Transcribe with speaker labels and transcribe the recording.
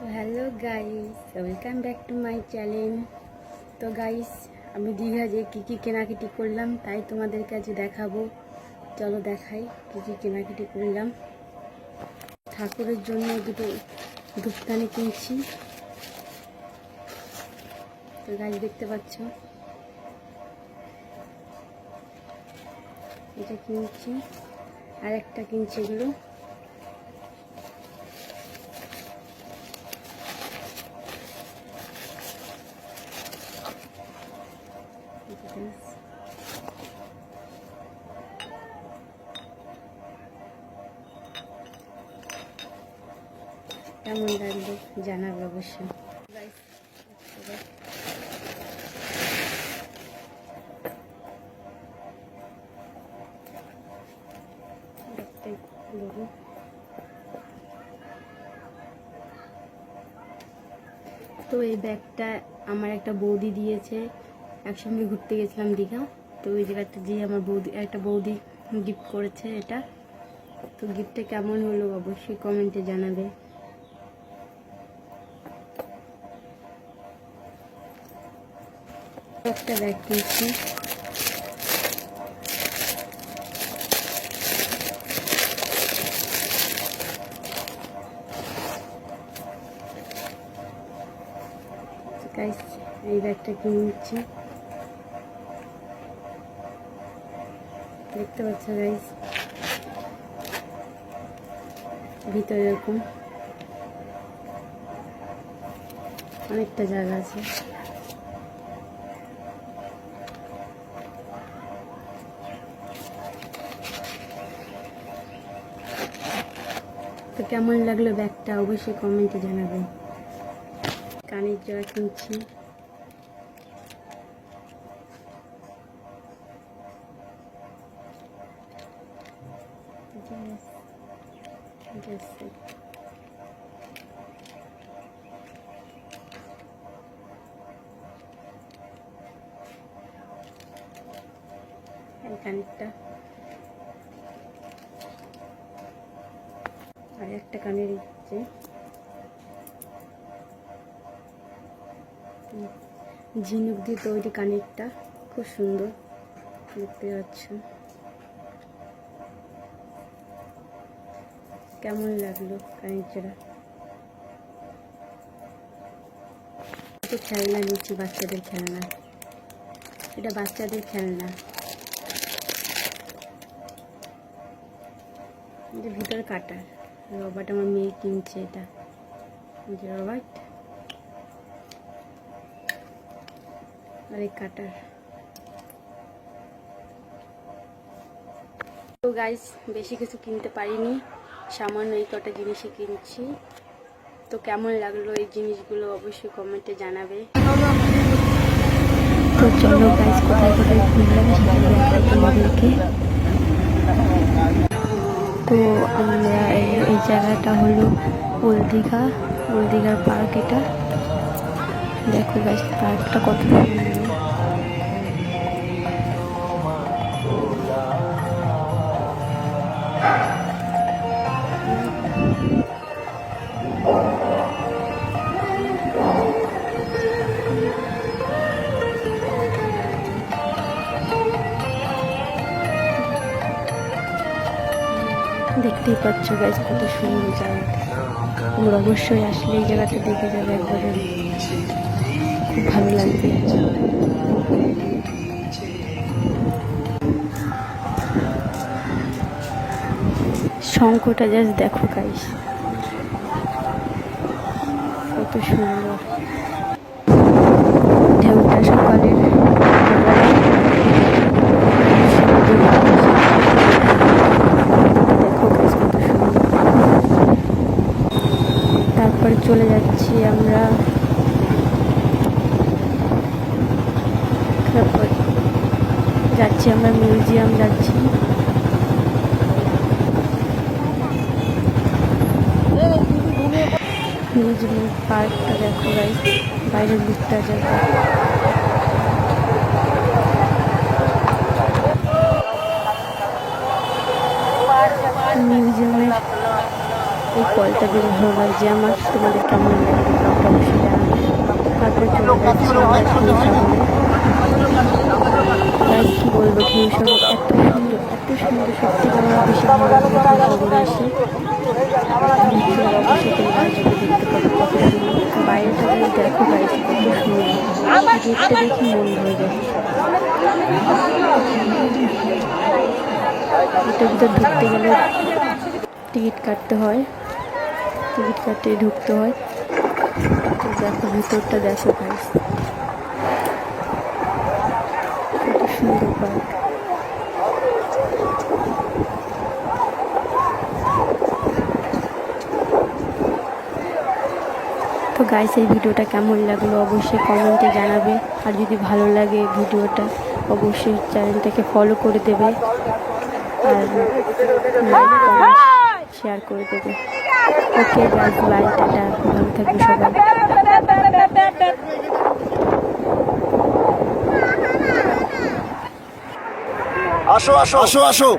Speaker 1: তো hello guys welcome back to my channel তো guys আমি দীঘা যে কী কী কেনাকাটি করলাম, তাই তোমাদের কাছে দেখাবো। চলো দেখাই কী কী কেনাকাটি করলাম। ঠাকুরের জন্য দুটো ধূপদানি কিনছি। তো গাছ দেখতে পাচ্ছ? এটা কিনছি। আর একটা কিনছি এগুলো। Guys. কেমন লাগল জানাবে অবশ্যই তো এই ব্যাগটা আমার একটা বৌদি দিয়েছে একসঙ্গে ঘুরতে গেছিলাম দীঘা। তো ওই জায়গাটা দিয়ে আমার বৌদি, একটা বৌদি গিফট করেছে এটা। তো গিফটটা কেমন হলো অবশ্যই কমেন্টে জানাবে। একটা ব্যাগ কিনছি। এই ব্যাগটা কিনে দেখতে পাচ্ছ গাইস ভিতরে এরকম। অনেকটা জায়গা আছে। তো কেমন লাগল ব্যাগটা অবশ্যই কমেন্টে জানাবেন কানের জোড়া কিনছি কানেরটা আর একটা কানের ইচ্ছে ঝিনুক দিয়ে তৈরি কানেরটা খুব সুন্দর দেখতে পাচ্ছ। কেমন লাগল কানেরটা তো খেলনা নিচ্ছি বাচ্চাদের খেলনা। এটা বাচ্চাদের খেলনা। যে ভিতরে কাটার রবার্ট আমার মেয়ে কিনছে এটা। যে রবার্ট। আর এই কাটার। তো গাইস বেশি কিছু কিনতে পারিনি। সামান্য এই কটা জিনিসই কিনছি। তো কেমন লাগল এই জিনিসগুলো অবশ্যই কমেন্টে জানাবে। তো চলো গাইস কোথায় কোথায় ঘুরলাম তোমাদেরকে। তো আমরা এই- জায়গাটা হলো ওল দীঘা ওল দীঘার পার্ক এটা। দেখো গাছ পার্কটা কত সুন্দর। দেখতেই পাচ্ছ গাছ কত সুন্দর জায়গা। তোমরা অবশ্যই আসলে এই জায়গাটা দেখে যাবে একবারে। খুব ভালো লাগবে। শঙ্কটা জাস্ট দেখো গাইস কত সুন্দর ঢেউটা সকালের দেখো গাইস কত সুন্দর তারপর চলে যাচ্ছি আমরা যাচ্ছি আমরা মিউজিয়াম যাচ্ছি। মিউজিয়াম পার্কটা দেখো গাই বাইরের দিকটা যাবে মিউজিয়ামের এই ফলটা বেশ ভালো লাগছে আমার তোমাদের কেমন লাগবে কি বলব এত সুন্দর এত সুন্দর, সত্যি আমার বেশি ভালো দেখতে সুন্দর বাইরেটা যদি দেখো গাইছে কত সুন্দর। গেটটা দেখি মন যায় গেলে টিকিট কাটতে হয়। টিকিট কাটিয়ে ঢুকতে হয়। তো দেখো ভিতরটা দেখো গাইস কত সুন্দর পার্ক তো গাইস এই ভিডিওটা কেমন লাগল অবশ্যই কমেন্টে জানাবে। আর যদি ভালো লাগে ভিডিওটা অবশ্যই চ্যানেলটাকে ফলো করে দেবে। আর শেয়ার করে দেবে। ওকে গাইজ বাই টাটা ভালো থাকবে সবাই
Speaker 2: আসো আসো আসো আসো।